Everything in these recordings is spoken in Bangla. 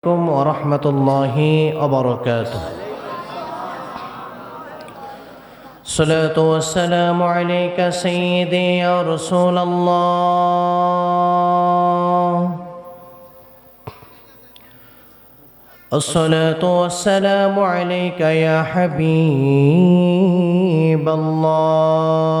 عليكم ورحمة الله وبركاته. الصلاة والسلام عليك سيدي يا رسول الله. الصلاة والسلام عليك يا حبيب الله.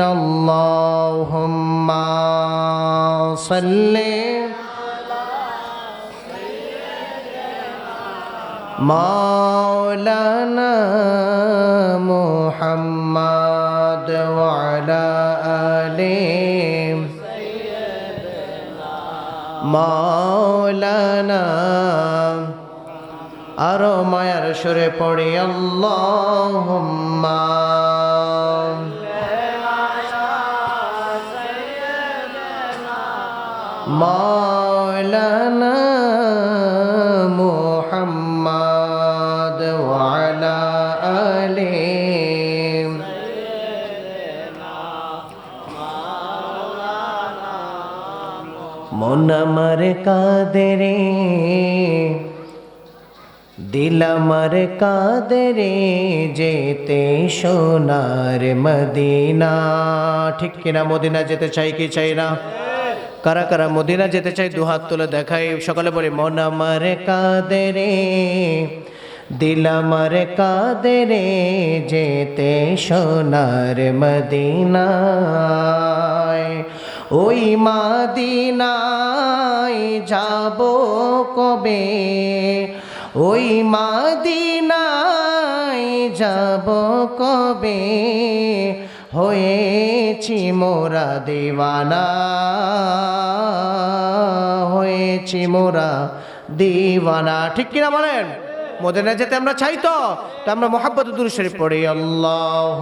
اللهم صل مولانا محمد وعلى آله مولانا আরও মায়ার সুরে পড়ি মাওলানা মুহাম্মদ আলিহি মন আমার কাদেরে। দিল আমার কাদরে যেতে সোনার মদিনা। ঠিক কিনা মদিনা যেতে চাই কি চাই না? কারা কারা মদিনা যেতে চাই দু হাত তুলে দেখাই। সকালে বলি, মন আমার কাদরে, দিল আমার কাদরে যেতে সোনার মদিনায়। ওই মাদিনায় যাব কবে? ওই মাদিনায় যাব কবে? হয়েছি মোরা দেওয়ানা, হয়েছি মোরা দিওয়ানা। ঠিক কিনা বলেন? মদিনা যেতে আমরা চাই তো তো আমরা মোহাব্বত দূর শরীফ পড়ি। আল্লাহ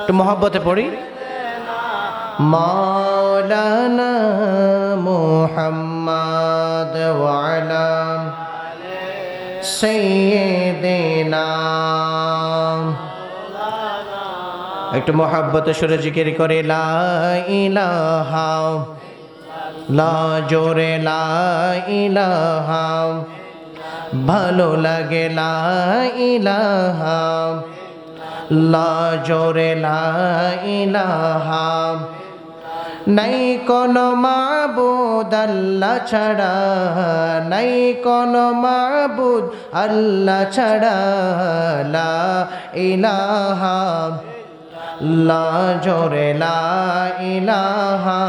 একটু মহাব্বতে পড়ি। মাওলানা মোহাম্ম محمد وعلى سيدنا একটু মোহাব্বত সুরে জিকির করে লা ইলাহা লা জোরে লা ইলাহা ভালো লাগে লা ইলাহা লা জোরে লা ইলাহা নাই কোন মাবুদ আল্লাহ ছাড়া, নাই কোন মাবুদ আল্লাহ ছাড়া, লা ইলাহা লা জোরে লা ইলাহা।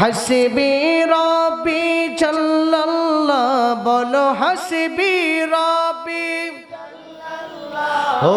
হাসবি রবি জাল্লাল্লাহ, বলো হাসবি রবি ও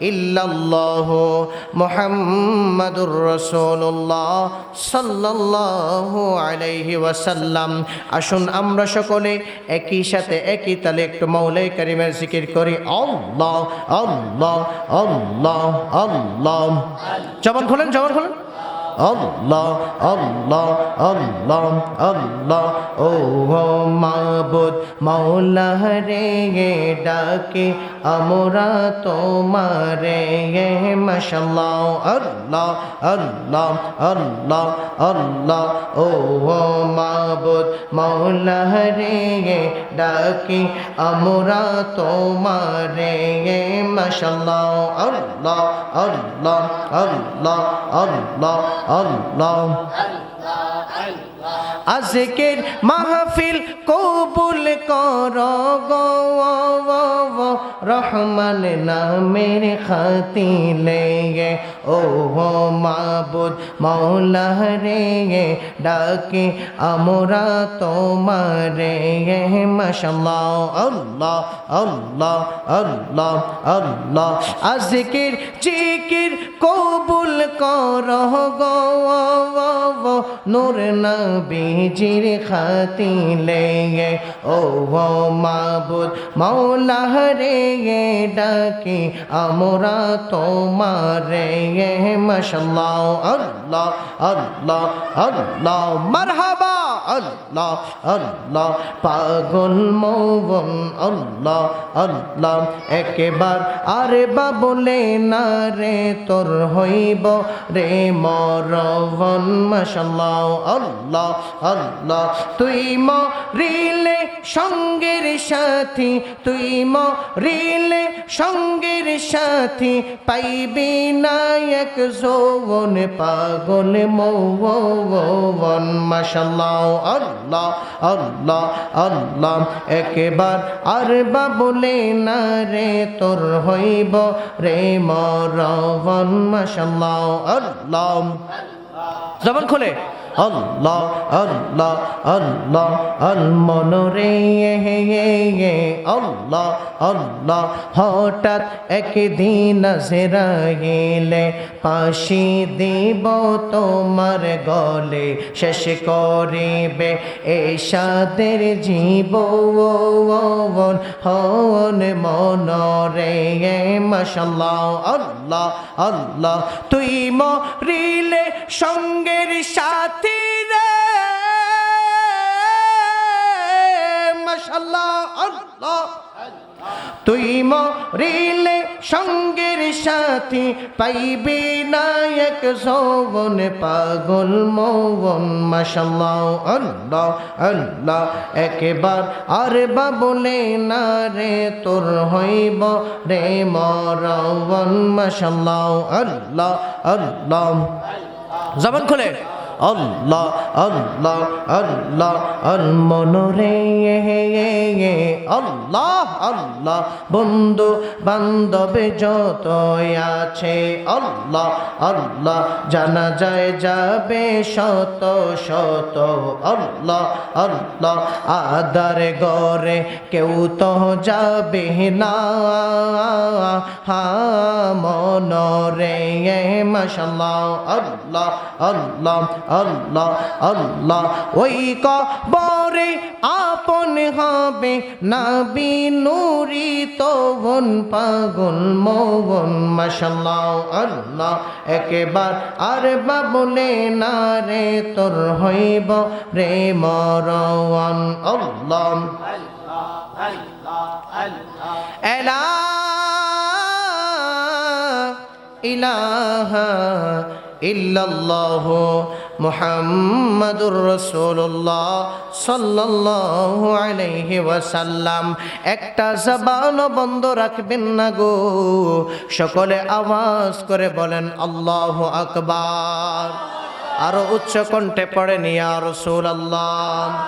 ইল্লাল্লাহ মোহাম্মদুর রসুল্লাহ সাল্লাহ আলাইহি ওয়াসাল্লাম। আসুন আমরা সকলে একই সাথে একই তালে একটু মৌলাই কারিমের জিকির করি। আল্লাহ আল্লাহ আল্লাহ আল্লাহ। জবান খোলেন জবান খোলেন। আল্লাহ আল্লাহ আল্লাহ আল্লাহ। ও মাবুদ মাওলা রে ডাকে, আমরা তোমারে মাশাল্লাহ আল্লাহ আল্লাহ আল্লাহ আল্লাহ। ও মাবুদ মাওলা রে ডাকে, আমরা তোমারে মাশাল্লাহ আল্লাহ আল্লাহ আল্লাহ আল্লাহ আল্লাহ। আজকের মাহফিল কবুল কর রহমান নামের খাতিলে ও হো মাবুদ মৌলা রে ডাকে আমরা তোমারে মাশাল্লাহ আল্লাহ আল্লাহ আল্লাহ আল্লাহ। আজকের জিকির কবুল কর গো নূর নবীজির খাতিলে ও হো মাবুদ মৌলা রে ডাকে, আমরা তোমারে মাশাল্লাহ, আল্লাহ আল্লাহ আল্লাহ, মারহাবা, আল্লাহ আল্লাহ, পাগল মৌবন, আল্লাহ আল্লাহ, একেবার আরে বাবলে না রে তোর হইব রে মরবন মাশাল্লাহ, আল্লাহ আল্লাহ। তুই মরিলে সঙ্গের সাথী, তুই মরিলে সঙ্গের সাথী। পাইবি নায়ক যৌবন পাগল মৌবন, মাশাল্লাহ, আল্লাহ আল্লাহ আল্লাহ। একেবার আর বা বলে না রে, তোর হইব রে মরবন মাশাল্লাহ। আল্লাহ। জবান খোলে। আল্লাহ আল্লাহ আল্লাহ, আল মনরে আল্লাহ আল্লাহ, হঠাৎ একদিন গেলে পাশি দিব তোমার গলে, শেষ করিবে এসাদের জীবন হন মনরে মশাল্লাহ, আল্লাহ আল্লাহ, তুই মরিলে সঙ্গের সাথী রে মাশাল্লাহ আল্লাহ। তুই মরিলে সঙ্গের সাথী পাইবি নায়ক যৌবন পাগল মৌবন। মাশাল্লাহ আল্লাহ আল্লাহ। একবার আর বা বলে না রে তোর হইব রে মরবন মাশাল্লাহ আল্লাহ আল্লাহ। জবান খোলে। আল্লাহ আল্লাহ আল্লাহ আল মনরে আল্লাহ আল্লাহ, বন্ধু বান্ধবে যত আছে, আল্লাহ আল্লাহ, জানা যায় যাবে শত শত। আল্লাহ আল্লাহ, আদার গরে কেউ তো যাবে না। হা, মনরে মাশাল্লাহ, আল্লাহ আল্লাহ আল্লাহ আল্লাহ, ওই কবরে আপন হবে নাবি নুরি তবন পাগল মৌবন মাশাল্লাহ আল্লাহ, একেবার আর বা বলে না রে তোর হইব রে মরওয়ান, আল্লাহ। এলা ইলাহা ইল্লাল্লাহ মুহাম্মাদুর রসুল্লাহ সাল্লাহ আলাইহি ওয়াসাল্লাম। একটা জবান বন্ধ রাখবেন না গো। সকলে আওয়াজ করে বলেন, আল্লাহ আকবার। আরও উচ্চ কণ্ঠে পড়েন, ইয়া রাসূলুল্লাহ।